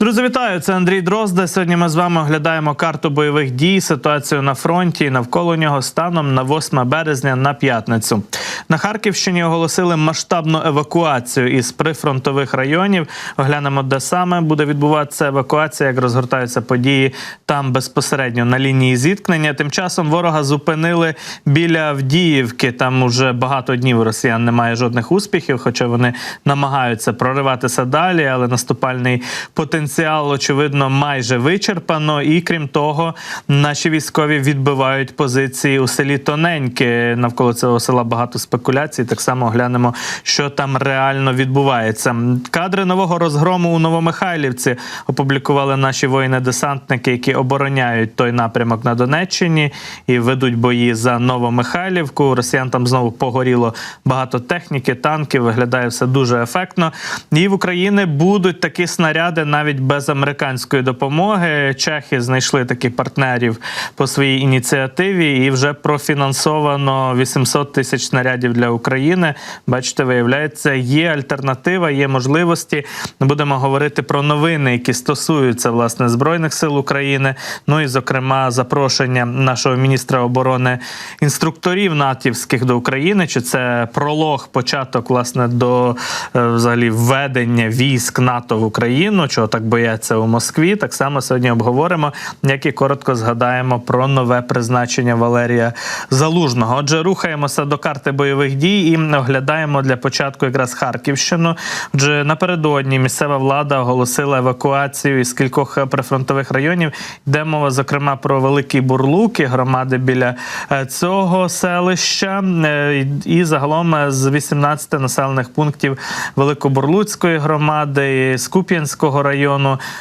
Друзі, вітаю! Це Андрій Дрозда. Сьогодні ми з вами оглядаємо карту бойових дій, ситуацію на фронті і навколо нього станом на 8 березня на п'ятницю. На Харківщині оголосили масштабну евакуацію із прифронтових районів. Оглянемо, де саме буде відбуватися евакуація, як розгортаються події там безпосередньо на лінії зіткнення. Тим часом ворога зупинили біля Авдіївки. Там уже багато днів росіян немає жодних успіхів, хоча вони намагаються прориватися далі, але наступальний потенціал, очевидно, майже вичерпано. І крім того, наші військові відбивають позиції у селі Тоненьке. Навколо цього села багато спекуляцій. Так само глянемо, що там реально відбувається. Кадри нового розгрому у Новомихайлівці опублікували наші воїни-десантники, які обороняють той напрямок на Донеччині і ведуть бої за Новомихайлівку. Росіян там знову погоріло багато техніки, танків. Виглядає все дуже ефектно. І в Україні будуть такі снаряди навіть без американської допомоги. Чехи знайшли таких партнерів по своїй ініціативі і вже профінансовано 800 тисяч снарядів для України. Бачите, виявляється, є альтернатива, є можливості. Будемо говорити про новини, які стосуються власне збройних сил України. Ну і зокрема запрошення нашого міністра оборони інструкторів натівських до України. Чи це пролог, початок власне до е, взагалі введення військ НАТО в Україну? Чого так бояться у Москві? Так само сьогодні обговоримо, як і коротко згадаємо про нове призначення Валерія Залужного. Отже, рухаємося до карти бойових дій і оглядаємо для початку якраз Харківщину. Отже, напередодні місцева влада оголосила евакуацію із кількох прифронтових районів. Йде мова, зокрема, про великі бурлуки, громади біля е, цього селища. Е, І загалом з 18 населених пунктів Великобурлуцької громади Скуп'янського району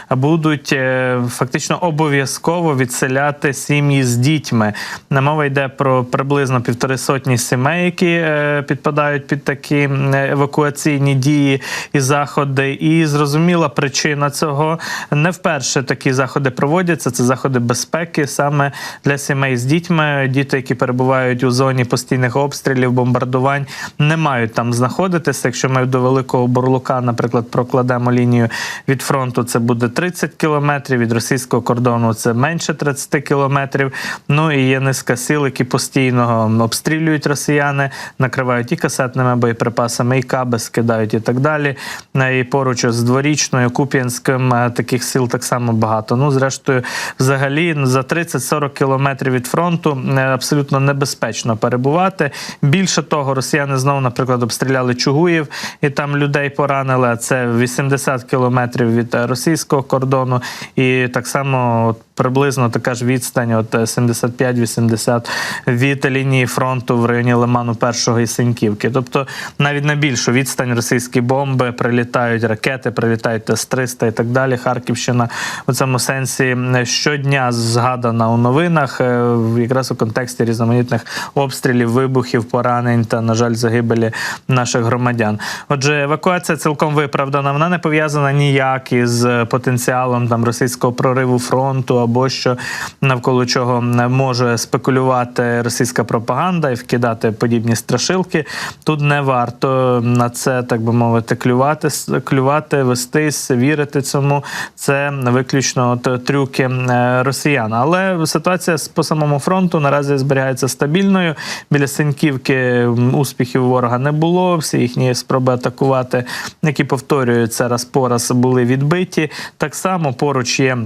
будуть е, фактично обов'язково відселяти сім'ї з дітьми. Мова йде про приблизно півтори сотні сімей, які е, підпадають під такі евакуаційні дії і заходи. І зрозуміла причина цього не вперше такі заходи проводяться. Це заходи безпеки саме для сімей з дітьми. Діти, які перебувають у зоні постійних обстрілів, бомбардувань, не мають там знаходитися. Якщо ми до великого бурлука, наприклад, прокладемо лінію від фронту, це буде 30 кілометрів. Від російського кордону це менше 30 кілометрів. Ну і є низка сіл, які постійно обстрілюють росіяни, накривають і касетними боєприпасами, і каби скидають, і так далі. Е, І поруч з дворічною Куп'янським е, таких сіл так само багато. Ну, зрештою, взагалі, за 30-40 кілометрів від фронту е, абсолютно небезпечно перебувати. Більше того, росіяни знову, наприклад, обстріляли Чугуїв і там людей поранили. Це 80 кілометрів від е, російського кордону, і так само от, приблизно така ж відстань, от е, 75-80 від лінії фронту в районі Лиману Першого і Синьківки. Тобто навіть на більшу відстань російські бомби прилітають ракети, прилітають С-300 і так далі. Харківщина у цьому сенсі щодня згадана у новинах, е, якраз у контексті різноманітних обстрілів, вибухів, поранень та, на жаль, загибелі наших громадян. Отже, евакуація цілком виправдана. Вона не пов'язана ніяк із потенціалом там російського прориву фронту або що навколо чого може спекулювати російська пропаганда і вкидати подібні страшилки. Тут не варто на це, так би мовити, клювати, клювати, вестись, вірити цьому. Це виключно от трюки е, росіян. Але ситуація з- по самому фронту наразі зберігається стабільною. Біля Синьківки успіхів ворога не було. Всі їхні спроби атакувати, які повторюються раз по раз, були відбиті. Так само поруч є.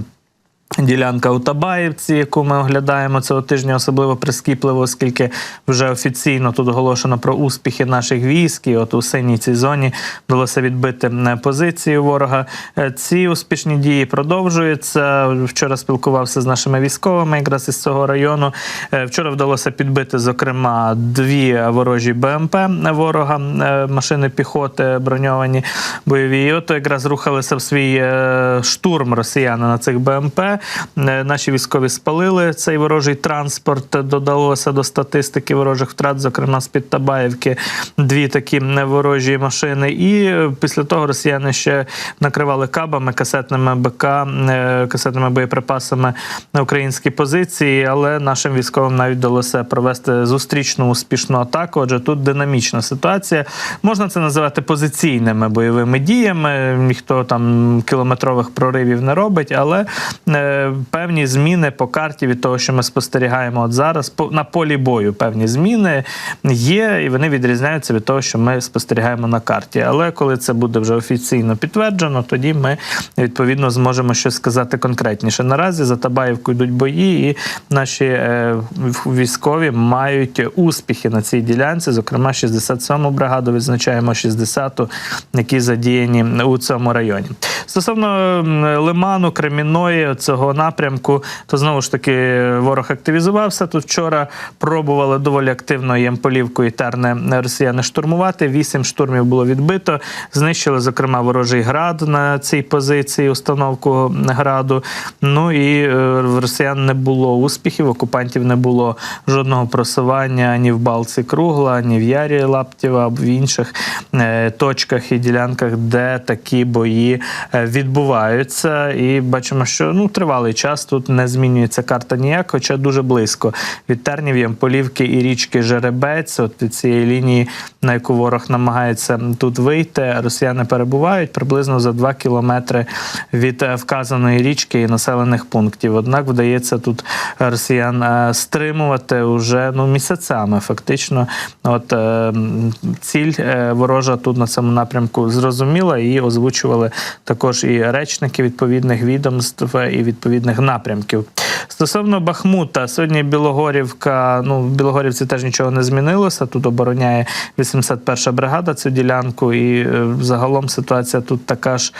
Ділянка у Табаївці, яку ми оглядаємо цього тижня, особливо прискіпливо, оскільки вже офіційно тут оголошено про успіхи наших військ. І от у синій цій зоні вдалося відбити м, позиції ворога. Е, Ці успішні дії продовжуються. Вчора спілкувався з нашими військовими, якраз із цього району. Е, Вчора вдалося підбити, зокрема, дві ворожі БМП ворога, е, машини піхоти броньовані бойові. І от якраз рухалися в свій е, штурм росіяни на цих БМП. Е, Наші військові спалили цей ворожий транспорт. Додалося до статистики ворожих втрат, зокрема з під Табаївки, дві такі ворожі машини. І е, після того росіяни ще накривали кабами, касетними БК, е, касетними боєприпасами на українські позиції. Але нашим військовим навіть вдалося провести зустрічну успішну атаку. Отже, тут динамічна ситуація. Можна це називати позиційними бойовими діями. Ніхто там кілометрових проривів не робить, але певні зміни по карті від того, що ми спостерігаємо от зараз, на полі бою певні зміни є, і вони відрізняються від того, що ми спостерігаємо на карті. Але коли це буде вже офіційно підтверджено, тоді ми відповідно зможемо щось сказати конкретніше. Наразі за Табаївку йдуть бої, і наші е, військові мають успіхи на цій ділянці. Зокрема, 67-му бригаду відзначаємо 60-ту, які задіяні у цьому районі. Стосовно Лиману, Креміної, цього напрямку, то знову ж таки ворог активізувався. Тут вчора пробували доволі активно Ємполівку і Терне росіяни штурмувати. Вісім штурмів було відбито. Знищили, зокрема, ворожий град на цій позиції, установку граду. Ну і е, в росіян не було успіхів, окупантів не було жодного просування ні в Балці Кругла, ні в Ярі Лаптєва, в інших е, точках і ділянках, де такі бої е, відбуваються. І бачимо, що ну тривалий час тут не змінюється карта ніяк, хоча дуже близько від Тернів, Ямполівки і річки Жеребець. От від цієї лінії, на яку ворог намагається тут вийти, росіяни перебувають приблизно за 2 кілометри від е, вказаної річки і населених пунктів. Однак вдається тут росіян е, стримувати уже ну місяцями. Фактично, от е, ціль ворожа тут на цьому напрямку зрозуміла і озвучували також і речники відповідних відомств і відповідних напрямків. Стосовно Бахмута, сьогодні Білогорівка. Ну, в Білогорівці теж нічого не змінилося. Тут обороняє 81-ша бригада цю ділянку, і е, загалом ситуація тут така ж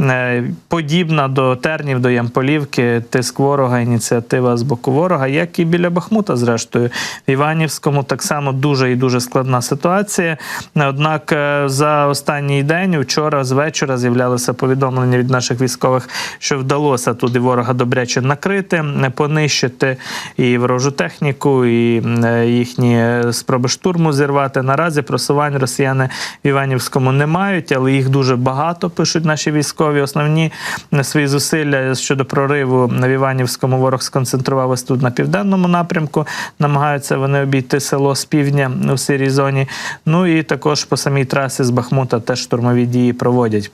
е, подібна до Тернів, до Ямполівки, тиск ворога, ініціатива з боку ворога, як і біля Бахмута, зрештою. В Іванівському так само дуже і дуже складна ситуація. Однак е, за останній день, вчора з вечора, з'являлися повідомлення від наших військових, що вдалося туди ворога добряче накрити, понищити і ворожу техніку, і е, їхні е, спроби штурму зірвати. Наразі просувань росіяни в Іванівському не мають, але їх дуже багато пишуть наші військові. Основні е, свої зусилля щодо прориву в Іванівському ворог сконцентрувались тут на південному напрямку. Намагаються вони обійти село з півдня у сирій зоні. Ну і також по самій трасі з Бахмута теж штурмові дії проводять.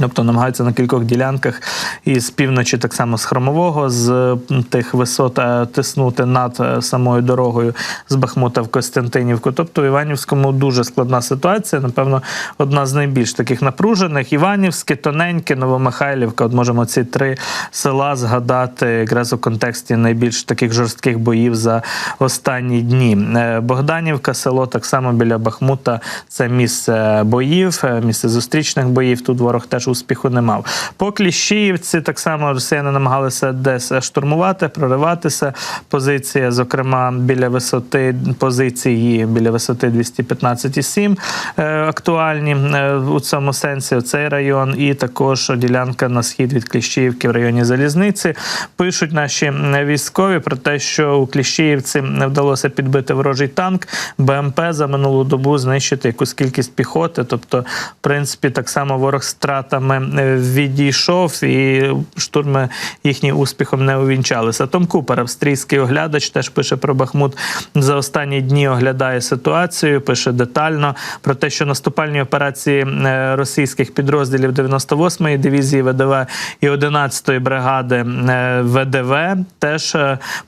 Тобто намагаються на кількох ділянках і з півночі, так само з хромового, з тих висот е, тиснути над е, самою дорогою з Бахмута в Костянтинівку. Тобто в Іванівському дуже складна ситуація. Напевно, одна з найбільш таких напружених. Іванівське, Тоненьке, Новомихайлівка. От можемо ці три села згадати якраз у контексті найбільш таких жорстких боїв за останні дні. Е, Богданівка, село так само біля Бахмута. Це місце боїв, місце зустрічних боїв. Тут ворог теж успіху не мав. По Кліщіївці так само росіяни намагалися десь штурмувати, прориватися. Позиція, зокрема, біля висоти позиції біля висоти 215,7 е, актуальні е, у цьому сенсі. Цей район, і також ділянка на схід від Кліщіївки в районі Залізниці. Пишуть наші військові про те, що у Кліщіївці не вдалося підбити ворожий танк. БМП за минулу добу знищити якусь кількість піхоти. Тобто, в принципі, так само ворог з втратами е, відійшов, і штурми їхні успіхом не увінчалися. Том Купер, австрійський оглядач, теж пише про Бахмут. За останні дні оглядає ситуацію, пише детально про те, що наступальні операції е, російських підрозділів 98-ї дивізії ВДВ і 11-ї бригади е, ВДВ теж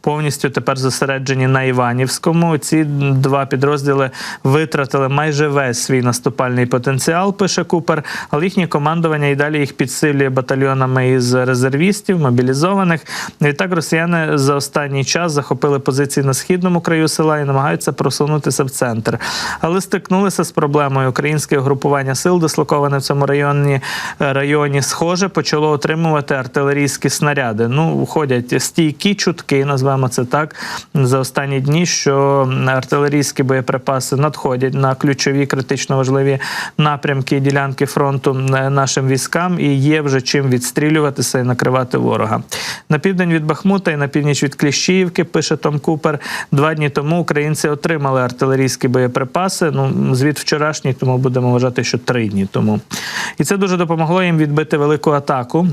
повністю тепер зосереджені на Іванівському. Ці два підрозділи витратили майже весь свій наступальний потенціал, пише Купер, але їхнє командування і далі їх підсилює батальйонами із резервістів, мобілізованих. І так росіяни за останній час захопили позиції на східному краю села і намагаються просунутися в центр. Але стикнулися з проблемою. Українське угрупування сил, дислоковане в цьому районі, районі, схоже, почало отримувати артилерійські снаряди. Ну, ходять стійкі чутки, назвемо це так, за останні дні, що артилерійські боєприпаси надходять на ключові критично важливі напрямки ділянки фронту е, нашим нашим військам і є вже чим відстрілюватися і накривати ворога. На південь від Бахмута і на північ від Кліщіївки, пише Том Купер. Два дні тому українці отримали артилерійські боєприпаси. Ну, звіт вчорашній, тому будемо вважати, що три дні тому. І це дуже допомогло їм відбити велику атаку.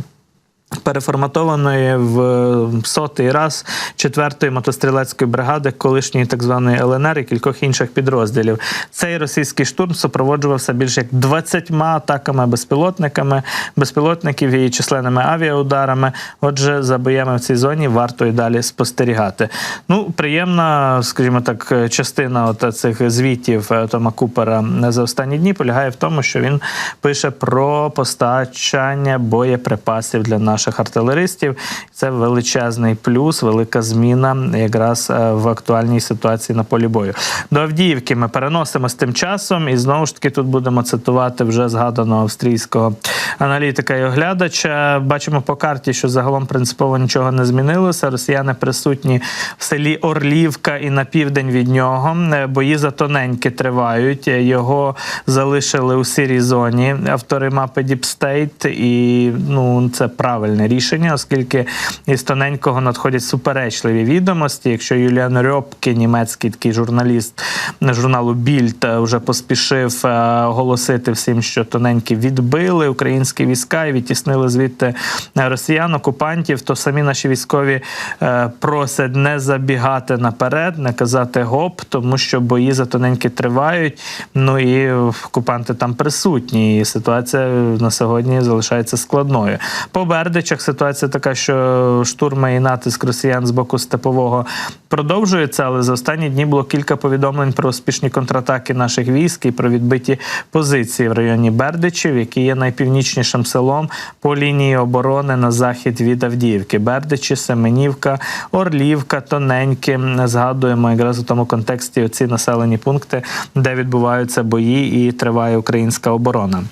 Переформатованої в сотий раз четвертої мотострілецької бригади, колишньої так званої ЛНР і кількох інших підрозділів. Цей російський штурм супроводжувався більше як 20 атаками безпілотниками, безпілотників і численними авіаударами. Отже, за боями в цій зоні варто і далі спостерігати. Ну, приємна, скажімо так, частина от цих звітів е, Тома Купера за останні дні полягає в тому, що він пише про постачання боєприпасів для наших артилеристів. Це величезний плюс, велика зміна якраз е, в актуальній ситуації на полі бою. До Авдіївки ми переносимось тим часом, і знову ж таки тут будемо цитувати вже згаданого австрійського аналітика і оглядача. Бачимо по карті, що загалом принципово нічого не змінилося. Росіяни присутні в селі Орлівка і на південь від нього. Е, Бої затоненькі тривають. Його залишили у сірій зоні автори мапи State, і ну це правильне рішення, оскільки із тоненького надходять суперечливі відомості. Якщо Юліан Рьопке, німецький такий журналіст журналу Більд, вже поспішив е, оголосити всім, що тоненькі відбили українські війська і відтіснили звідти росіян, окупантів, то самі наші військові е, просять не забігати наперед, не казати гоп, тому що бої за тоненькі тривають. Ну і окупанти там присутні. І ситуація на сьогодні залишається складною. По Бердичах ситуація така, що штурми і натиск росіян з боку степового продовжується, але за останні дні було кілька повідомлень про успішні контратаки наших військ і про відбиті позиції в районі Бердичів, які є найпівнічнішим селом по лінії оборони на захід від Авдіївки. Бердичі, Семенівка, Орлівка, Тоненьки. Згадуємо якраз у тому контексті ці населені пункти, де відбуваються бої і триває українська оборона.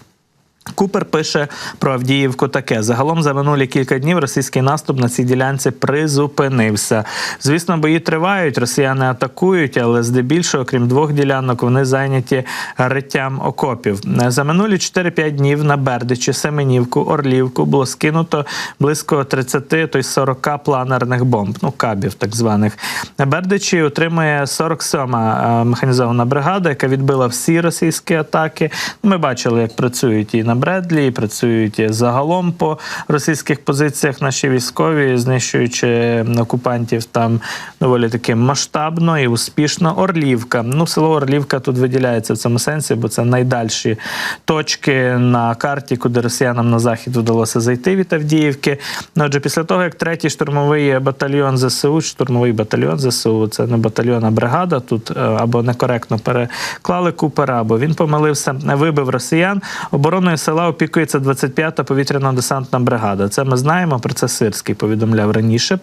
Купер пише про Авдіївку таке: загалом за минулі кілька днів російський наступ на цій ділянці призупинився. Звісно, бої тривають, росіяни атакують, але здебільшого, крім двох ділянок, вони зайняті риттям окопів. За минулі 4-5 днів на Бердичі, Семенівку, Орлівку було скинуто близько 30, то й 40 планерних бомб, ну кабів, так званих. На Бердичі отримує 47-ма механізована бригада, яка відбила всі російські атаки. Ми бачили, як працюють і на Бредлі, і працюють загалом по російських позиціях наші військові, знищуючи окупантів там доволі таки масштабно і успішно. Орлівка. Ну, село Орлівка тут виділяється в цьому сенсі, бо це найдальші точки на карті, куди росіянам на захід вдалося зайти від Авдіївки. Ну, Отже, після того, як третій штурмовий батальйон ЗСУ, штурмовий батальйон ЗСУ, це не батальйон, а бригада. Тут е, або некоректно переклали Купера, або він помилився, вибив росіян. Обороною села опікується 25-та повітряно-десантна бригада. Це ми знаємо. Про це Сирський повідомляв раніше.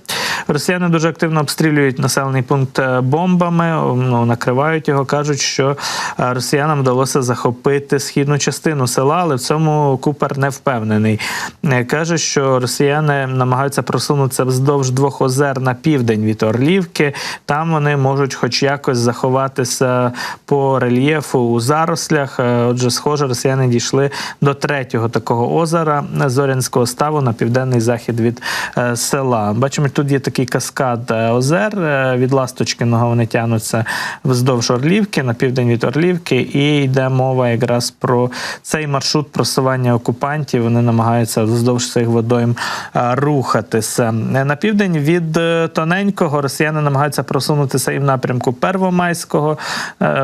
Росіяни дуже активно обстрілюють населений пункт е, бомбами, ну, накривають його. кажуть, що е, росіянам вдалося захопити східну частину села, але в цьому Купер не впевнений. Е, Каже, що росіяни намагаються просунутися вздовж двох озер на південь від Орлівки. Там вони можуть, хоч якось, заховатися по рельєфу у зарослях. Отже, схоже, росіяни дійшли до третього такого озера Зорянського ставу на південний захід від села. Бачимо, тут є такий каскад е, озер е, від Ласточкиного. Вони тягнуться вздовж Орлівки на південь від Орлівки, і йде мова якраз про цей маршрут просування окупантів. Вони намагаються вздовж цих водойм рухатися. На південь від тоненького росіяни намагаються просунутися і в напрямку Первомайського.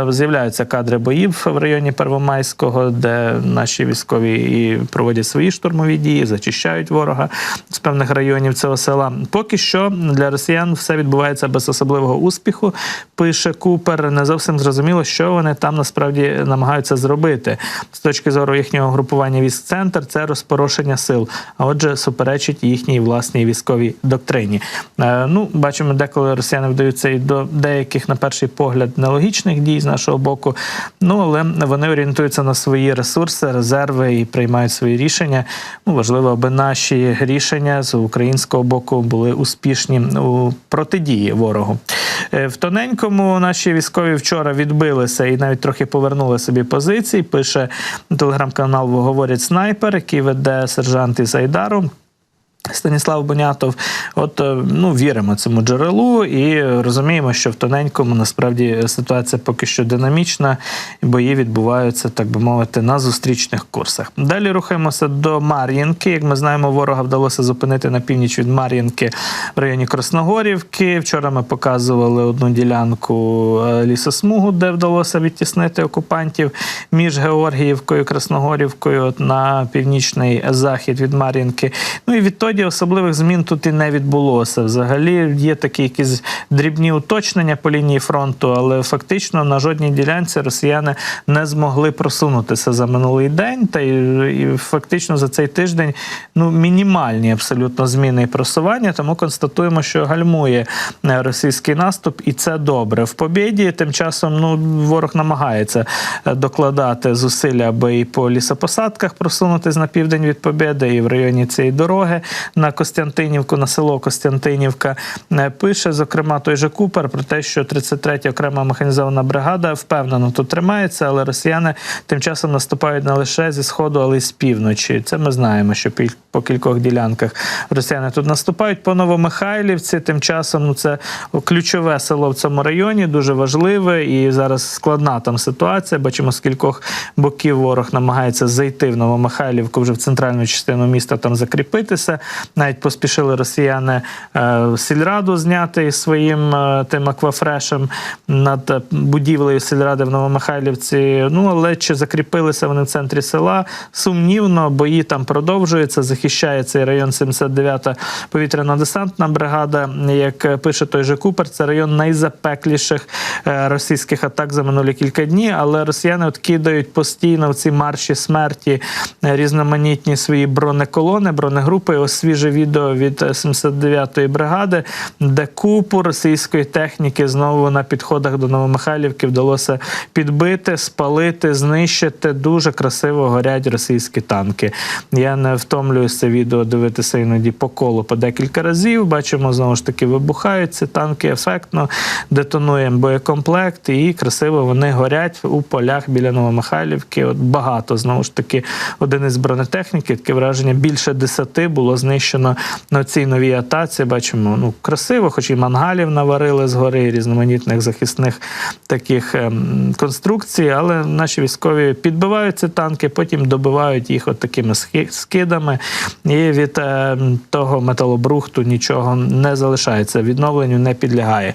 З'являються кадри боїв в районі Первомайського, де наші військові і проводять свої штурмові дії, зачищають ворога з певних районів цього села. Поки що для росіян все відбувається без особливого успіху. Пише Купер. Не зовсім зрозуміло, що вони там насправді намагаються зробити. З точки зору їхнього групування військ центр це розпорошення сил. А отже, суперечить їхній власній військовій доктрині. Е, ну, бачимо, деколи росіяни вдаються і до деяких, на перший погляд, нелогічних дій з нашого боку. Ну але вони орієнтуються на свої ресурси, резерви і приймають свої рішення. Ну важливо, аби наші рішення з українського боку були успішні. Успішні у протидії ворогу. Е, В тоненькому наші військові вчора відбилися і навіть трохи повернули собі позиції. Пише телеграм-канал Говорять снайпер, який веде сержант із Айдару. Станіслав Бонятов, от е, ну віримо цьому джерелу і розуміємо, що в тоненькому насправді ситуація поки що динамічна, бої відбуваються, так би мовити, на зустрічних курсах. Далі рухаємося до Мар'їнки. Як ми знаємо, ворога вдалося зупинити на північ від Мар'їнки в районі Красногорівки. Вчора ми показували одну ділянку е, лісосмугу, де вдалося відтіснити окупантів між Георгіївкою і Красногорівкою от на північний захід від Мар'їнки. Ну і відтоді особливих змін тут і не відбулося. Взагалі є такі якісь дрібні уточнення по лінії фронту, але фактично на жодній ділянці росіяни не змогли просунутися за минулий день. Та і фактично за цей тиждень ну мінімальні абсолютно зміни і просування. Тому констатуємо, що гальмує е, російський наступ, і це добре. В побіді тим часом ну ворог намагається е, докладати зусилля, аби і по лісопосадках просунутись на південь від Побєди, і в районі цієї дороги на Костянтинівку, на село Костянтинівка. Е, Пише, зокрема, той же Купер про те, що 33 окрема механізована бригада впевнено тут тримається, але росіяни тим часом наступають не лише зі сходу, але й з півночі. Це ми знаємо, що по кількох ділянках росіяни тут наступають. По Новомихайлівці, тим часом ну це ключове село в цьому районі, дуже важливе і зараз складна там ситуація. Бачимо, з кількох боків ворог намагається зайти в Новомихайлівку вже в центральну частину міста, там закріпитися. Навіть поспішили росіяни е, сільраду зняти своїм е, тим аквафрешем над е, будівлею сільради в Новомихайлівці. Ну але чи закріпилися вони в центрі села? Сумнівно, бої там продовжуються. Захищає цей район 79-та повітряно-десантна бригада. Як пише той же Купер, це район найзапекліших російських атак за минулі кілька днів. Але росіяни от кидають постійно в ці марші смерті різноманітні свої бронеколони, бронегрупи. Ось свіже відео від 79-ї бригади, де купу російської техніки знову на підходах до Новомихайлівки вдалося підбити, спалити, знищити. Дуже красиво горять російські танки. Я не втомлююся це відео дивитися іноді по колу по декілька разів. Бачимо, знову ж таки, вибухають ці танки ефектно, детонуємо боєкомплект, і красиво вони горять у полях біля Новомихайлівки. От багато знову ж таки один із бронетехніки, таке враження більше десяти було знищено на цій новій атаці. Бачимо, ну красиво, хоч і мангалів наварили згори, різноманітних захисних таких ем, конструкцій, але наші військові підбивають ці танки, потім добивають їх от такими скидами, і від ем, того металобрухту нічого не залишається. Відновленню не підлягає.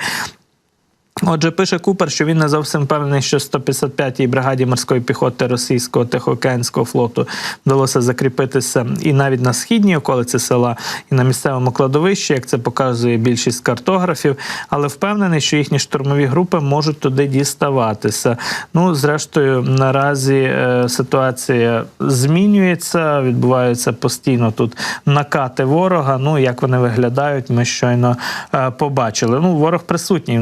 Отже, пише Купер, що він не зовсім впевнений, що 155-й бригаді морської піхоти російського Тихоокеанського флоту вдалося закріпитися і навіть на східній околиці села, і на місцевому кладовищі, як це показує більшість картографів, але впевнений, що їхні штурмові групи можуть туди діставатися. Ну, зрештою, наразі е, ситуація змінюється, відбуваються постійно тут накати ворога. Ну, як вони виглядають, ми щойно е, побачили. Ну, ворог присутній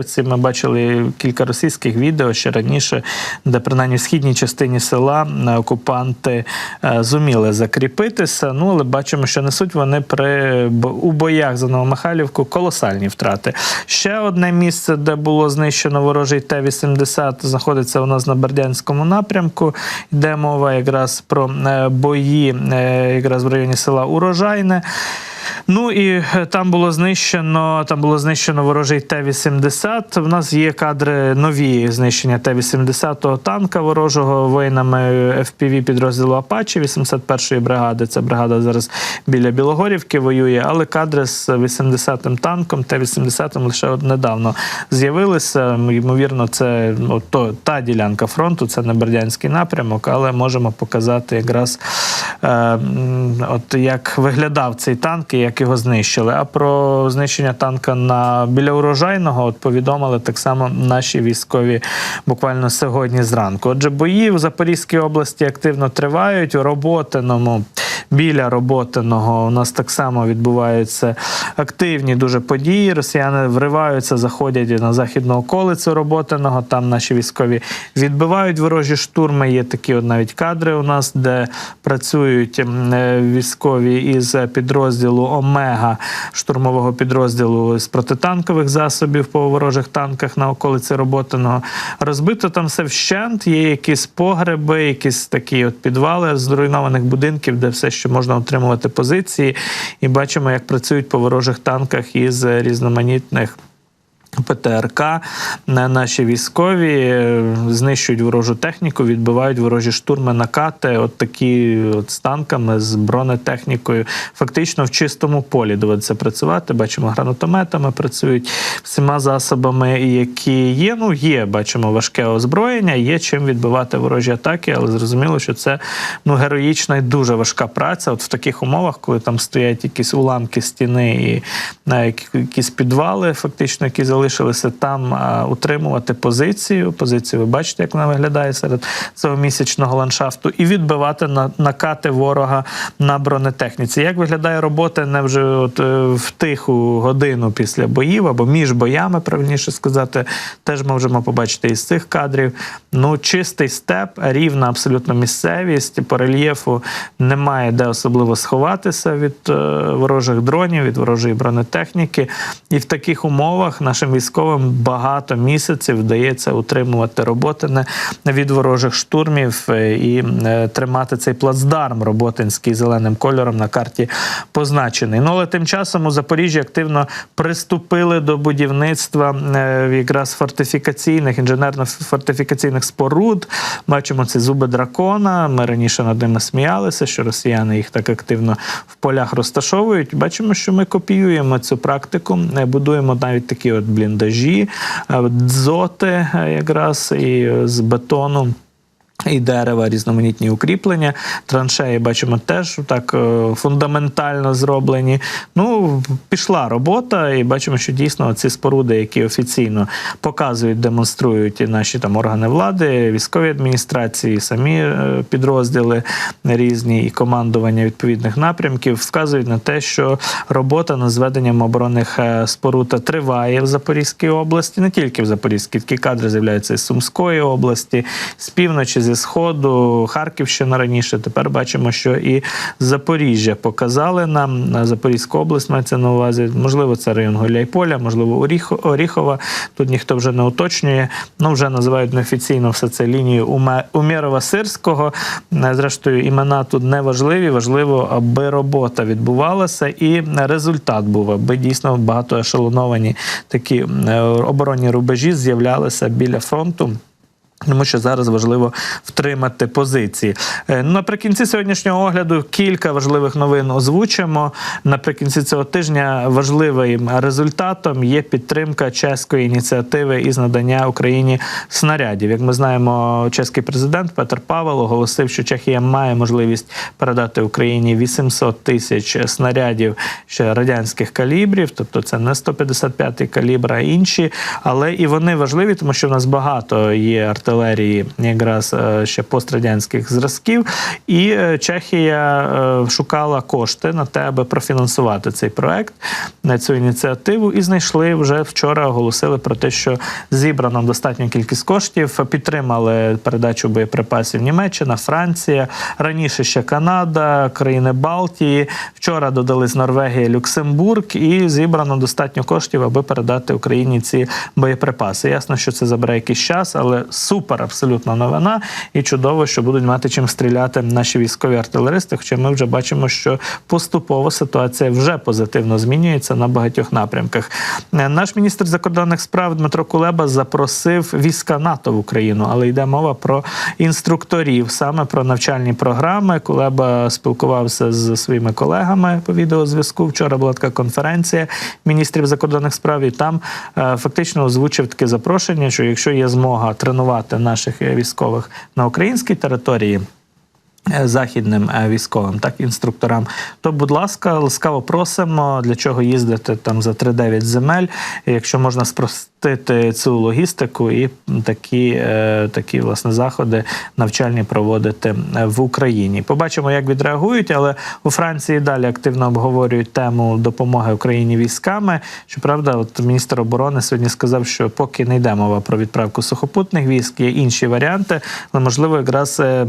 в Новомихайлівці. Ми бачили кілька російських відео ще раніше, де принаймні в східній частині села е, окупанти е, зуміли закріпитися. Ну, але бачимо, що несуть вони при у боях за Новомихайлівку колосальні втрати. Ще одне місце, де було знищено ворожий Т-80, знаходиться у нас на Бердянському напрямку. Йде мова якраз про е, бої якраз в районі села Урожайне. Ну і е, там було знищено, там було знищено ворожий Т-80. В нас є кадри нові знищення Т-80 танка ворожого воїнами FPV підрозділу Апачі 81-ї бригади. Це бригада зараз біля Білогорівки воює, але кадри з 80-м танком Т-80 лише от недавно з'явилися. Ймовірно, це ну, то, та ділянка фронту, це не Бердянський напрямок, але можемо показати якраз е, от як виглядав цей танк і як його знищили. А про знищення танка на біля урожайного от повідомили так само наші військові буквально сьогодні зранку. Отже, бої в Запорізькій області активно тривають у роботиному. Біля роботиного у нас так само відбуваються активні дуже події. Росіяни вриваються, заходять на західну околицю роботиного. Там наші військові відбивають ворожі штурми. Є такі от навіть кадри у нас, де працюють е, військові із підрозділу підрозділу Омега, штурмового підрозділу з протитанкових засобів по ворожих танках на околиці Роботиного. Розбито там все вщент. Є якісь погреби, якісь такі от підвали зруйнованих будинків, де все ще можна отримувати позиції. І бачимо, як працюють по ворожих танках із різноманітних. ПТРК наші військові е, знищують ворожу техніку, відбивають ворожі штурми накати, от такі от з танками, з бронетехнікою. Фактично в чистому полі доводиться працювати. Бачимо, гранатометами працюють всіма засобами, які є. Ну, є, бачимо, важке озброєння, є чим відбивати ворожі атаки, але зрозуміло, що це ну, героїчна і дуже важка праця. От в таких умовах, коли там стоять якісь уламки стіни і е, якісь підвали, фактично, які залишилися там, утримувати позицію. Позицію ви бачите, як вона виглядає серед цього місячного ландшафту, і відбивати на накати ворога на бронетехніці. Як виглядає робота не вже от е, в тиху годину після боїв або між боями, правильніше сказати, теж можемо побачити із цих кадрів. Ну, чистий степ, рівна абсолютно місцевість. По рельєфу немає де особливо сховатися від е, ворожих дронів, від ворожої бронетехніки. І в таких умовах нашим військовим багато місяців вдається утримувати роботи не від ворожих штурмів е, і е, тримати цей плацдарм роботинський зеленим кольором на карті позначений. Ну але тим часом у Запоріжжі активно приступили до будівництва е, якраз фортифікаційних інженерно-фортифікаційних споруд. Бачимо ці зуби дракона. Ми раніше над ними сміялися, що росіяни їх так активно в полях розташовують. Бачимо, що ми копіюємо цю практику, будуємо навіть такі от бліндажі, е, дзоти е, якраз і е, з бетону. І дерева, різноманітні укріплення, траншеї бачимо теж так е, фундаментально зроблені. Ну, пішла робота, і бачимо, що дійсно ці споруди, які офіційно показують, демонструють і наші там органи влади, військові адміністрації, самі е, підрозділи різні і командування відповідних напрямків, вказують на те, що робота над зведенням оборонних е, споруд триває в Запорізькій області, не тільки в Запорізькій, такі кадри з'являються із Сумської області, з півночі, зі сходу, Харківщина раніше. Тепер бачимо, що і Запоріжжя показали нам на Запорізьку область. Мається на увазі. Можливо, це район Гуляйполя, можливо, Оріх- Оріхова. Тут ніхто вже не уточнює. Ну вже називають неофіційно все це лінією Уме- Умєрова-Сирського. Е, Зрештою, імена тут не важливі. Важливо, аби робота відбувалася і результат був, аби дійсно багатоешелоновані такі е, оборонні рубежі з'являлися біля фронту. Тому що зараз важливо втримати позиції. Е, ну, Наприкінці сьогоднішнього огляду кілька важливих новин озвучимо. Наприкінці цього тижня важливим результатом є підтримка чеської ініціативи із надання Україні снарядів. Як ми знаємо, чеський президент Петр Павел оголосив, що Чехія має можливість передати Україні 800 тисяч снарядів ще радянських калібрів, тобто це не 155 калібр, а інші. Але і вони важливі, тому що в нас багато є артилерії якраз е, ще пострадянських зразків. І е, Чехія е, шукала кошти на те, аби профінансувати цей проект, на цю ініціативу, і знайшли вже вчора. Оголосили про те, що зібрано достатню кількість коштів. Підтримали передачу боєприпасів Німеччина, Франція, раніше ще Канада, країни Балтії. Вчора додались Норвегія, Люксембург, і зібрано достатньо коштів, аби передати Україні ці боєприпаси. Ясно, що це забере якийсь час, але супер абсолютно новина. І чудово, що будуть мати чим стріляти наші військові артилеристи. Хоча ми вже бачимо, що поступово ситуація вже позитивно змінюється на багатьох напрямках. Е, Наш міністр закордонних справ Дмитро Кулеба запросив війська НАТО в Україну, але йде мова про інструкторів, саме про навчальні програми. Кулеба спілкувався з своїми колегами по відеозв'язку. Вчора була така конференція міністрів закордонних справ, і там е, фактично озвучив таке запрошення, що якщо є змога тренувати наших е, військових на українській території. Е, Західним е, військовим, так інструкторам, то, будь ласка, ласкаво просимо, для чого їздити там за 3-9 земель, якщо можна спростити цю логістику і такі, е, такі власне заходи навчальні проводити в Україні. Побачимо, як відреагують, але у Франції далі активно обговорюють тему допомоги Україні військами. Щоправда, от міністр оборони сьогодні сказав, що поки не йде мова про відправку сухопутних військ, є інші варіанти, але можливо якраз е,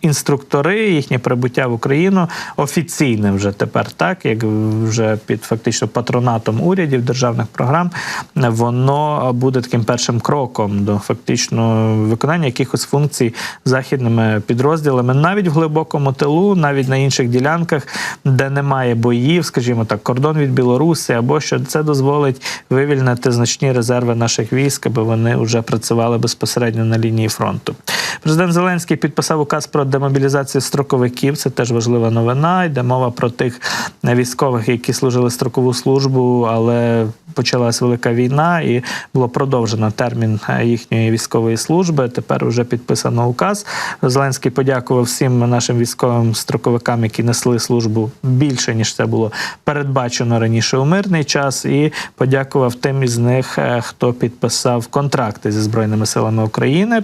інструктор сектори, їхнє прибуття в Україну офіційне вже тепер, так як вже під фактично патронатом урядів державних програм, воно буде таким першим кроком до фактично виконання якихось функцій західними підрозділами, навіть в глибокому тилу, навіть на інших ділянках, де немає боїв, скажімо так, кордон від Білорусі, або що це дозволить вивільнити значні резерви наших військ, аби вони вже працювали безпосередньо на лінії фронту. Президент Зеленський підписав указ про демобілізацію строковиків. Це теж важлива новина. Йде мова про тих військових, які служили строкову службу, але почалась велика війна і було продовжено термін е, їхньої військової служби. Тепер вже підписано указ. Зеленський подякував всім нашим військовим строковикам, які несли службу більше ніж це було передбачено раніше у мирний час, і подякував тим із них, е, хто підписав контракти зі збройними силами України.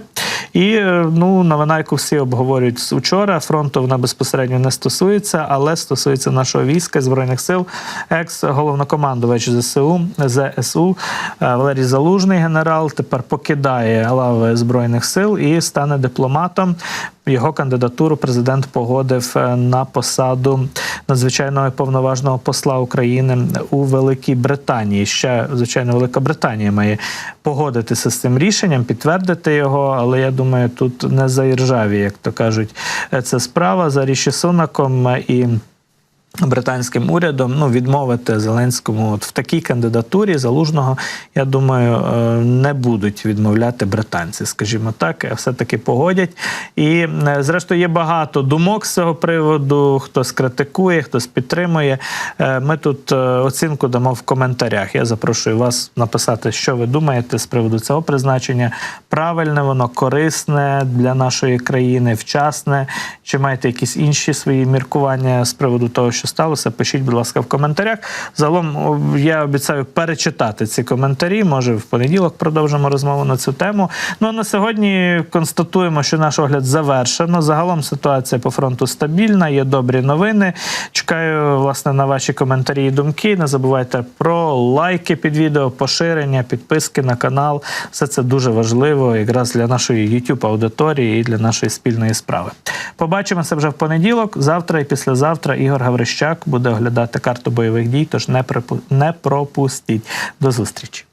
І е, ну новина, яку всі обговорюють учора. Фронту вона безпосередньо не стосується, але стосується нашого війська збройних сил. Екс головнокомандувач ЗСУ ЗСУ е, Валерій Залужний генерал тепер покидає лави збройних сил і стане дипломатом. Його кандидатуру президент погодив е, на посаду надзвичайного і повноважного посла України у Великій Британії. Ще звичайно, Велика Британія має погодитися з цим рішенням, підтвердити його. Але я думаю, тут не заіржаві, як то кажуть, е, це справа за Ріші Сунаком і. Британським урядом ну відмовити Зеленському от в такій кандидатурі залужного, я думаю, е, не будуть відмовляти британці, скажімо так, все-таки погодять. І е, зрештою є багато думок з цього приводу. Хтось критикує, хтось підтримує. Е, Ми тут оцінку дамо в коментарях. Я запрошую вас написати, що ви думаєте з приводу цього призначення. Правильне воно корисне для нашої країни, вчасне. Чи маєте якісь інші свої міркування з приводу того, що сталося? Пишіть, будь ласка, в коментарях. Загалом я обіцяю перечитати ці коментарі. Може, в понеділок продовжимо розмову на цю тему. Ну а на сьогодні констатуємо, що наш огляд завершено. Загалом ситуація по фронту стабільна, є добрі новини. Чекаю власне на ваші коментарі і думки. Не забувайте про лайки під відео, поширення, підписки на канал. Все це дуже важливо якраз для нашої youtube аудиторії і для нашої спільної справи. Побачимося вже в понеділок. Завтра і післязавтра Ігор Гаврищак буде оглядати карту бойових дій. Тож не пропустіть. До зустрічі.